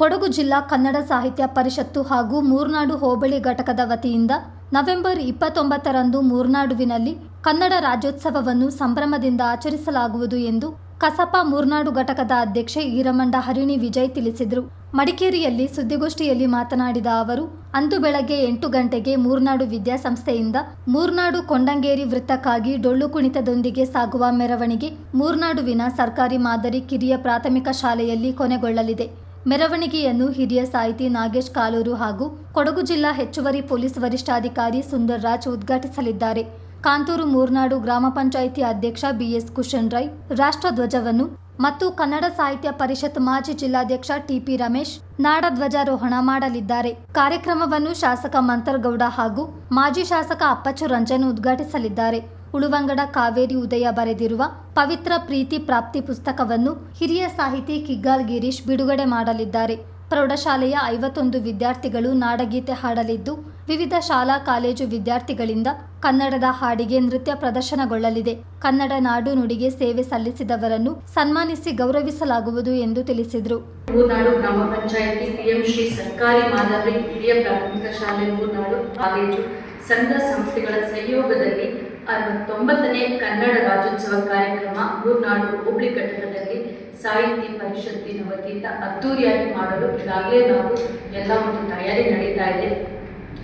ಕೊಡಗು ಜಿಲ್ಲಾ ಕನ್ನಡ ಸಾಹಿತ್ಯ ಪರಿಷತ್ತು ಹಾಗೂ ಮೂರ್ನಾಡು ಹೋಬಳಿ ಘಟಕದ ವತಿಯಿಂದ ನವೆಂಬರ್ ಇಪ್ಪತ್ತೊಂಬತ್ತರಂದು ಮೂರ್ನಾಡುವಿನಲ್ಲಿ ಕನ್ನಡ ರಾಜ್ಯೋತ್ಸವವನ್ನು ಸಂಭ್ರಮದಿಂದ ಆಚರಿಸಲಾಗುವುದು ಎಂದು ಕಸಪ ಮೂರ್ನಾಡು ಘಟಕದ ಅಧ್ಯಕ್ಷೆ ಈರಮಂಡ ಹರಿಣಿ ವಿಜಯ್ ತಿಳಿಸಿದರು. ಮಡಿಕೇರಿಯಲ್ಲಿ ಸುದ್ದಿಗೋಷ್ಠಿಯಲ್ಲಿ ಮಾತನಾಡಿದ ಅವರು, ಅಂದು ಬೆಳಗ್ಗೆ ಎಂಟು ಗಂಟೆಗೆ ಮೂರ್ನಾಡು ವಿದ್ಯಾಸಂಸ್ಥೆಯಿಂದ ಮೂರ್ನಾಡು ಕೊಂಡಂಗೇರಿ ವೃತ್ತಕ್ಕಾಗಿ ಡೊಳ್ಳು ಕುಣಿತದೊಂದಿಗೆ ಸಾಗುವ ಮೆರವಣಿಗೆ ಮೂರ್ನಾಡುವಿನ ಸರ್ಕಾರಿ ಮಾದರಿ ಕಿರಿಯ ಪ್ರಾಥಮಿಕ ಶಾಲೆಯಲ್ಲಿ ಕೊನೆಗೊಳ್ಳಲಿದೆ. ಮೆರವಣಿಗೆಯನ್ನು ಹಿರಿಯ ಸಾಹಿತಿ ನಾಗೇಶ್ ಕಾಲೂರು ಹಾಗೂ ಕೊಡಗು ಜಿಲ್ಲಾ ಹೆಚ್ಚುವರಿ ಪೊಲೀಸ್ ವರಿಷ್ಠಾಧಿಕಾರಿ ಸುಂದರ್ ರಾಜ್ ಉದ್ಘಾಟಿಸಲಿದ್ದಾರೆ. ಕಾಂತೂರು ಮೂರ್ನಾಡು ಗ್ರಾಮ ಪಂಚಾಯಿತಿ ಅಧ್ಯಕ್ಷ ಬಿಎಸ್ ಕುಶನ್ ರೈ ರಾಷ್ಟ್ರಧ್ವಜವನ್ನು ಮತ್ತು ಕನ್ನಡ ಸಾಹಿತ್ಯ ಪರಿಷತ್ ಮಾಜಿ ಜಿಲ್ಲಾಧ್ಯಕ್ಷ ಟಿಪಿ ರಮೇಶ್, ನಾಡ ಧ್ವಜಾರೋಹಣ ಮಾಡಲಿದ್ದಾರೆ. ಕಾರ್ಯಕ್ರಮವನ್ನು ಶಾಸಕ ಮಂತರ್ಗೌಡ ಹಾಗೂ ಮಾಜಿ ಶಾಸಕ ಅಪ್ಪಚ್ಚು ರಂಜನ್ ಉದ್ಘಾಟಿಸಲಿದ್ದಾರೆ. ಉಳುವಂಗಡ ಕಾವೇರಿ ಉದಯ ಬರೆದಿರುವ ಪವಿತ್ರ ಪ್ರೀತಿ ಪ್ರಾಪ್ತಿ ಪುಸ್ತಕವನ್ನು ಹಿರಿಯ ಸಾಹಿತಿ ಕಿಗ್ಗಾಲ್ ಗಿರೀಶ್ ಬಿಡುಗಡೆ ಮಾಡಲಿದ್ದಾರೆ. ಪ್ರೌಢಶಾಲೆಯ ಐವತ್ತೊಂದು ವಿದ್ಯಾರ್ಥಿಗಳು ನಾಡಗೀತೆ ಹಾಡಲಿದ್ದು, ವಿವಿಧ ಶಾಲಾ, ಕಾಲೇಜು ವಿದ್ಯಾರ್ಥಿಗಳಿಂದ ಕನ್ನಡದ ಹಾಡಿಗೆ ನೃತ್ಯ ಪ್ರದರ್ಶನಗೊಳ್ಳಲಿದೆ. ಕನ್ನಡ ನಾಡು ನುಡಿಗೆ ಸೇವೆ ಸಲ್ಲಿಸಿದವರನ್ನು ಸನ್ಮಾನಿಸಿ ಗೌರವಿಸಲಾಗುವುದು ಎಂದು ತಿಳಿಸಿದರು. ಮೂರ್ನಾಡು ಗ್ರಾಮ ಪಂಚಾಯಿತಿ ಪಿಎಂ ಶ್ರೀ ಸರ್ಕಾರಿ ಮಾದರಿ ಹಿರಿಯ ಪ್ರಾಥಮಿಕ ಶಾಲೆ ಮೂರ್ನಾಡು ಕಾಲೇಜು ಸಂಘ ಸಂಸ್ಥೆಗಳ ಸಹಯೋಗದಲ್ಲಿ ಅರವತ್ತೊಂಬತ್ತನೇ ಕನ್ನಡ ರಾಜ್ಯೋತ್ಸವ ಕಾರ್ಯಕ್ರಮ ಮೂರ್ನಾಡು ಹುಬ್ಳಿ ಘಟಕದಲ್ಲಿ ಸಾಹಿತ್ಯ ಪರಿಷತ್ತಿನ ವತಿಯಿಂದ ಅದ್ದೂರಿಯಾಗಿ ಮಾಡಲು ಈಗಾಗಲೇ ನಾವು ಎಲ್ಲ ಒಂದು ತಯಾರಿ ನಡೀತಾ ಇದೆ.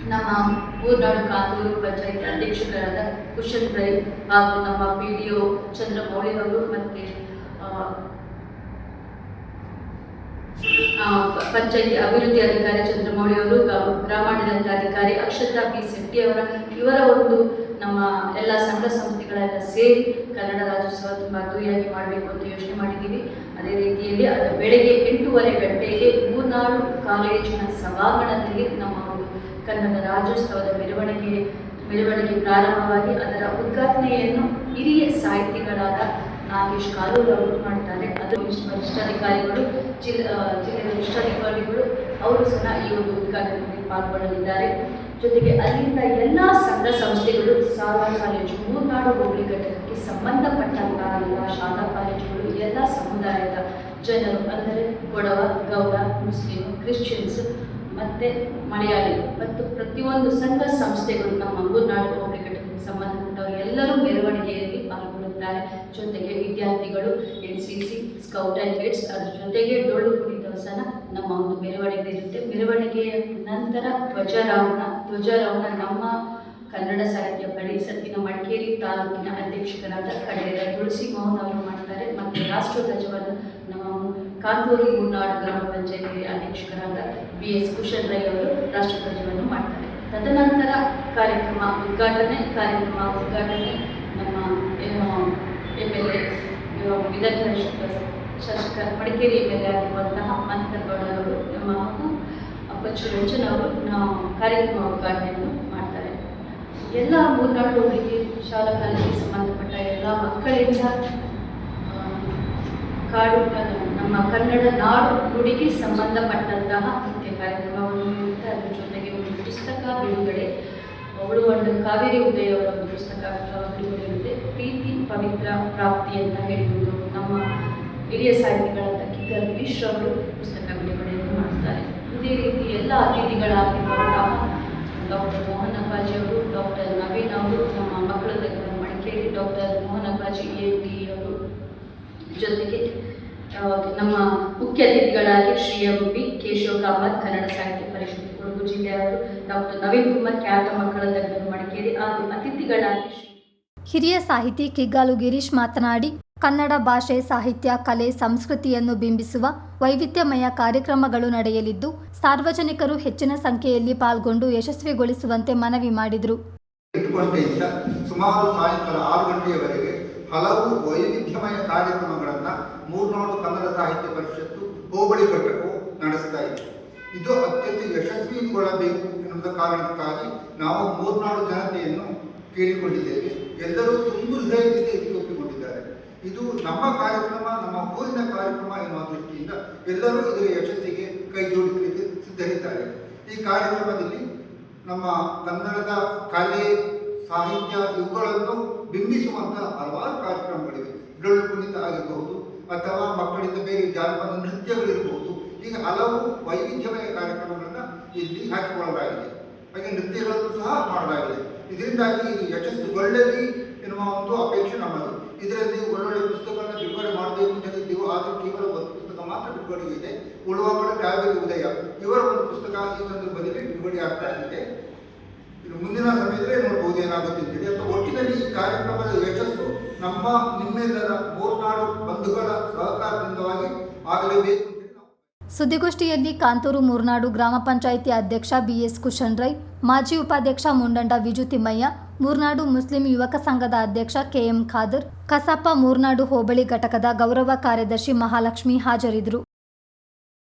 ನಮ್ಮ ಮೂರ್ನಾಡು ಕಾಂತೂರು ಪಂಚಾಯತ್ ಅಧ್ಯಕ್ಷರಾದ ಕುಶಲ್ ರೈ ಹಾಗೂ ನಮ್ಮ ಪಿ ಡಿ ಒ ಚಂದ್ರಮೌಳಿ ಅವರು ಮತ್ತೆ ಪಂಚಾಯತಿ ಅಭಿವೃದ್ಧಿ ಅಧಿಕಾರಿ ಚಂದ್ರಮೌಳಿ ಅವರು ಗ್ರಾಮಾಡಳಿತ ಅಧಿಕಾರಿ ಅಕ್ಷತಾ ಪಿ ಶೆಟ್ಟಿ ಅವರ ಇವರ ಒಂದು ನಮ್ಮ ಎಲ್ಲ ಸಂಘ ಸಂಸ್ಥೆಗಳೆಲ್ಲ ಸೇರಿ ಕನ್ನಡ ರಾಜ್ಯೋತ್ಸವ ತುಂಬ ಅದ್ದೂರಿಯಾಗಿ ಮಾಡಬೇಕು ಅಂತ ಯೋಚನೆ ಮಾಡಿದ್ದೀವಿ. ಅದೇ ರೀತಿಯಲ್ಲಿ ಅದು ಬೆಳಗ್ಗೆ ಎಂಟೂವರೆ ಗಂಟೆಗೆ ಮೂರ್ನಾಡು ಕಾಲೇಜಿನ ಸಭಾಂಗಣದಲ್ಲಿ ನಮ್ಮ ಕನ್ನಡ ರಾಜ್ಯೋತ್ಸವದ ಮೆರವಣಿಗೆ ಮೆರವಣಿಗೆ ಪ್ರಾರಂಭವಾಗಿ ಅದರ ಉದ್ಘಾಟನೆಯನ್ನು ಹಿರಿಯ ಸಾಹಿತಿಗಳಾದ ನಾಗೇಶ್ ಕಾಲೂರು ಅವರು ಮಾಡ್ತಾರೆ. ಅದು ವರಿಷ್ಠಾಧಿಕಾರಿಗಳು, ಜಿಲ್ಲಾ ಜಿಲ್ಲೆಯ ವರಿಷ್ಠಾಧಿಕಾರಿಗಳು ಅವರು ಸಹ ಈ ಒಂದು ಉದ್ಘಾಟನೆಯಲ್ಲಿ ಪಾಲ್ಗೊಳ್ಳಲಿದ್ದಾರೆ. ಜೊತೆಗೆ ಅಲ್ಲಿಂದ ಎಲ್ಲ ಸಂಘ ಸಂಸ್ಥೆಗಳು ಶಾಲಾ ಕಾಲೇಜು ಮೂರ್ನಾಡು ಹೋಬಳಿ ಘಟಕಕ್ಕೆ ಸಂಬಂಧಪಟ್ಟಂತಹ ಎಲ್ಲ ಶಾಲಾ ಕಾಲೇಜುಗಳು, ಎಲ್ಲ ಸಮುದಾಯದ ಜನರು, ಅಂದರೆ ಬಡವ ಗೌಡ ಮುಸ್ಲಿಂ, ಕ್ರಿಶ್ಚಿಯನ್ಸ್ ಮತ್ತೆ ಮಲಯಾಳಿ ಮತ್ತು ಪ್ರತಿಯೊಂದು ಸಂಘ ಸಂಸ್ಥೆಗಳು ನಮ್ಮ ಮೂರ್ನಾಡು ಹೋಬಳಿ ಘಟಕಕ್ಕೆ ಸಂಬಂಧಪಟ್ಟವರು ಎಲ್ಲರೂ ಮೆರವಣಿಗೆಯಲ್ಲಿ ಪಾಲ್ಗೊಳ್ಳುತ್ತಾರೆ ಜೊತೆಗೆ ವಿದ್ಯಾರ್ಥಿಗಳು, N C C, scout and guides ಅದ್ರ ಜೊತೆಗೆ ಡೊಳ್ಳು ಕುಡಿ ಸಹ ನಮ್ಮ ಒಂದು ಮೆರವಣಿಗೆ ಇರುತ್ತೆ. ಮೆರವಣಿಗೆಯ ನಂತರ ಧ್ವಜಾರೋಹಣ. ಧ್ವಜಾರೋಹಣ ನಮ್ಮ ಕನ್ನಡ ಸಾಹಿತ್ಯ ಪರಿಷತ್ತಿನ ಮಡಿಕೇರಿ ತಾಲೂಕಿನ ಅಧ್ಯಕ್ಷರಾದ ಕಡೆಯ ತುಳಸಿ ಮೋಹನ್ ಅವರು ಮಾಡ್ತಾರೆ. ಮತ್ತು ರಾಷ್ಟ್ರಧ್ವಜವನ್ನು ನಮ್ಮ ಕಾಂತೂರು ಮೂರ್ನಾಡು ಗ್ರಾಮ ಪಂಚಾಯತಿ ಅಧ್ಯಕ್ಷರಾದ ಬಿ ಎಸ್ ಕುಶಲ್ ರೈ ಅವರು ರಾಷ್ಟ್ರಧ್ವಜವನ್ನು ಮಾಡ್ತಾರೆ. ತದನಂತರ ಕಾರ್ಯಕ್ರಮ ಉದ್ಘಾಟನೆ ಕಾರ್ಯಕ್ರಮ ಉದ್ಘಾಟನೆ. ಎಂ ಎಲ್ ವಿಧಾನ ಶಾಸಕ ಮಡಿಕೇರಿ ಎಂ ಎಲ್ ಎ ಆಗಿರುವಂತಹ ಮಂತಗೌಡರವರು ನಮ್ಮ ಹಾಗೂ ಅಪ್ಪಚ್ಚು ರಂಜನ್ ಅವರು ನಾವು ಕಾರ್ಯಕ್ರಮ ಉದ್ಘಾಟನೆಯನ್ನು ಮಾಡ್ತಾರೆ. ಎಲ್ಲ ಮೂರ್ನಾಡು ಹುಡುಗಿ ಶಾಲಾ ಕಾಲೇಜಿಗೆ ಸಂಬಂಧಪಟ್ಟ ಎಲ್ಲ ಮಕ್ಕಳಿಂದ ಕಾಡು ನಮ್ಮ ಕನ್ನಡ ನಾಡು ನುಡಿಗೆ ಸಂಬಂಧಪಟ್ಟಂತಹ ಮುಖ್ಯ ಕಾರ್ಯಕ್ರಮವನ್ನು ಅದ್ರ ಜೊತೆಗೆ ಒಂದು ಪುಸ್ತಕ, ಬಿಡುಗಡೆ ಅವಳು ಒಂದು ಕಾವೇರಿ ಉದಯ ಅವರ ಒಂದು ಪುಸ್ತಕ ಬಿಡುಗಡೆ ಇರುತ್ತೆ ಪ್ರೀತಿ, ಪವಿತ್ರ, ಪ್ರಾಪ್ತಿ ಅಂತ ಹೇಳ್ಬೋದು ನಮ್ಮ ಹಿರಿಯ ಸಾಹಿತಿಗಳಾದ ಕಿಕ್ಕರ್ ಗಿರೀಶ್ ಅವರು ಪುಸ್ತಕ ಬಿಡುಗಡೆಯನ್ನು ಮಾಡ್ತಾರೆ. ಇದೇ ರೀತಿ ಎಲ್ಲ ಅತಿಥಿಗಳಾಗಿರುವಂತಹ ಡಾಕ್ಟರ್ ಮೋಹನ್ ಅಪ್ಪಾಜಿ ಅವರು, ಡಾಕ್ಟರ್ ನವೀನ್ ಅವರು, ನಮ್ಮ ಮಕ್ಕಳ ಮಡಿಕೇರಿ ಡಾಕ್ಟರ್ ಮೋಹನ್ ಅಪ್ಪಾಜಿ ಎ ಅವರು ಜೊತೆಗೆ ನಮ್ಮ ಮುಖ್ಯ ಅತಿಥಿಗಳಾಗಿ ಶ್ರೀಯ ಗುಬ್ಬಿ ಕೇಶವ ಕಾಮತ್ ಕನ್ನಡ ಸಾಹಿತ್ಯ ಪರಿಷತ್ ಕೊಡಗು ಜಿಲ್ಲೆಯವರು ಡಾಕ್ಟರ್ ನವೀನ್ ಕುಮಾರ್ ಖ್ಯಾತ ಮಕ್ಕಳ ತಜ್ಞರು ಮಡಿಕೇರಿ ಹಾಗೂ ಅತಿಥಿಗಳಾಗಿ ಶ್ರೀ ಹಿರಿಯ ಸಾಹಿತಿ ಕಿಗ್ಗಾಲು ಗಿರೀಶ್ ಮಾತನಾಡಿ ಕನ್ನಡ ಭಾಷೆ ಸಾಹಿತ್ಯ ಕಲೆ ಸಂಸ್ಕೃತಿಯನ್ನು ಬಿಂಬಿಸುವ ವೈವಿಧ್ಯಮಯ ಕಾರ್ಯಕ್ರಮಗಳು ನಡೆಯಲಿದ್ದು ಸಾರ್ವಜನಿಕರು ಹೆಚ್ಚಿನ ಸಂಖ್ಯೆಯಲ್ಲಿ ಪಾಲ್ಗೊಂಡು ಯಶಸ್ವಿಗೊಳಿಸುವಂತೆ ಮನವಿ ಮಾಡಿದರು. ಸುಮಾರು ಸಾಯಂಕಾಲ ಆರು ಗಂಟೆಯವರೆಗೆ ಹಲವು ವೈವಿಧ್ಯಮಯ ಕಾರ್ಯಕ್ರಮಗಳನ್ನು ಮೂರ್ನಾಡು ಕನ್ನಡ ಸಾಹಿತ್ಯ ಪರಿಷತ್ತು ಹೋಬಳಿ ಘಟಕವು ನಡೆಸ್ತಾ ಇದೆ. ಇದು ಅತ್ಯಂತ ಯಶಸ್ವಿಗೊಳ್ಳಬೇಕು ಎನ್ನುವ ಕಾರಣಕ್ಕಾಗಿ ನಾವು ಮೂರ್ನಾಡು ಜನತೆಯನ್ನು ಕೇಳಿಕೊಂಡಿದ್ದೇವೆ. ಎಲ್ಲರೂ ತುಂಬ ಹೃದಯದಿಂದ ಇದಕ್ಕೆ ಇದು ನಮ್ಮ ಕಾರ್ಯಕ್ರಮ, ನಮ್ಮ ಊರಿನ ಕಾರ್ಯಕ್ರಮ ಎನ್ನುವ ದೃಷ್ಟಿಯಿಂದ ಎಲ್ಲರೂ ಇದರ ಯಶಸ್ಸಿಗೆ ಕೈ ಜೋಡಿಸಲಿಕ್ಕೆ ಸಿದ್ಧರಿದ್ದಾರೆ. ಈ ಕಾರ್ಯಕ್ರಮದಲ್ಲಿ ನಮ್ಮ ಕನ್ನಡದ ಕಲೆ, ಸಾಹಿತ್ಯ ಇವುಗಳನ್ನು ಬಿಂಬಿಸುವಂತಹ ಹಲವಾರು ಕಾರ್ಯಕ್ರಮಗಳಿವೆ. ಡೊಳ್ಳು ಕುಣಿತ ಆಗಿರಬಹುದು ಅಥವಾ ಮಕ್ಕಳಿಂದ ಬೇರೆ ಜಾನಪದ ನೃತ್ಯಗಳಿರ್ಬೋದು, ಈಗ ಹಲವು ವೈವಿಧ್ಯಮಯ ಕಾರ್ಯಕ್ರಮಗಳನ್ನು ಇಲ್ಲಿ ಹಾಕಿಕೊಳ್ಳಲಾಗಿದೆ. ಹಾಗೆ ನೃತ್ಯಗಳನ್ನು ಸಹ ಮಾಡಲಾಗಿದೆ. ಇದರಿಂದಾಗಿ ಇದು ಯಶಸ್ಸುಗೊಳ್ಳಲಿ ಎನ್ನುವ ಒಂದು ಅಪೇಕ್ಷೆ ನಮ್ಮದು. ಇದರಲ್ಲಿ ಒಳ್ಳೊಳ್ಳೆ ಪುಸ್ತಕಗಳನ್ನು ಬಿಡುಗಡೆ ಮಾಡಬೇಕು ಅಂತ ಆದರೆ ಕೇವಲ ಒಂದು ಪುಸ್ತಕ ಮಾತ್ರ ಬಿಡುಗಡೆ ಇದೆ. ಉಳುವಾಮಡ ಕಾವೇರಿ ಉದಯ, ಇವರ ಒಂದು ಪುಸ್ತಕ ಈ ಸಂದರ್ಭದಲ್ಲಿ ಬಿಡುಗಡೆ ಆಗ್ತಾ ಇದೆ. ಮುಂದಿನ ಸಮಯದಲ್ಲೇ ನೋಡ್ಬೋದು ಏನಾಗುತ್ತೆ ಅಂತೇಳಿ ಅಥವಾ ಒಟ್ಟಿನಲ್ಲಿ ಈ ಕಾರ್ಯಕ್ರಮದ ನಮ್ಮ ನಿಮ್ಮೆಲ್ಲರ ಮೂರ್ನಾಡು ಬಂಧುಗಳ ಸಹಕಾರದಿಂದವಾಗಿ ಆಗಲೇಬೇಕು ಸುದ್ದಿಗೋಷ್ಠಿಯಲ್ಲಿ ಕಾಂತೂರು ಮೂರ್ನಾಡು ಗ್ರಾಮ ಪಂಚಾಯಿತಿ ಅಧ್ಯಕ್ಷ ಬಿಎಸ್ ಕುಶನ್ ರೈ, ಮಾಜಿ ಉಪಾಧ್ಯಕ್ಷ ಮುಂಡಂಡ ವಿಜು ತಿಮ್ಮಯ್ಯ, ಮೂರ್ನಾಡು ಮುಸ್ಲಿಂ ಯುವಕ ಸಂಘದ ಅಧ್ಯಕ್ಷ ಕೆಎಂ ಖಾದರ್, ಕಸಾಪ ಮೂರ್ನಾಡು ಹೋಬಳಿ ಘಟಕದ ಗೌರವ ಕಾರ್ಯದರ್ಶಿ ಮಹಾಲಕ್ಷ್ಮಿ ಹಾಜರಿದ್ದರು.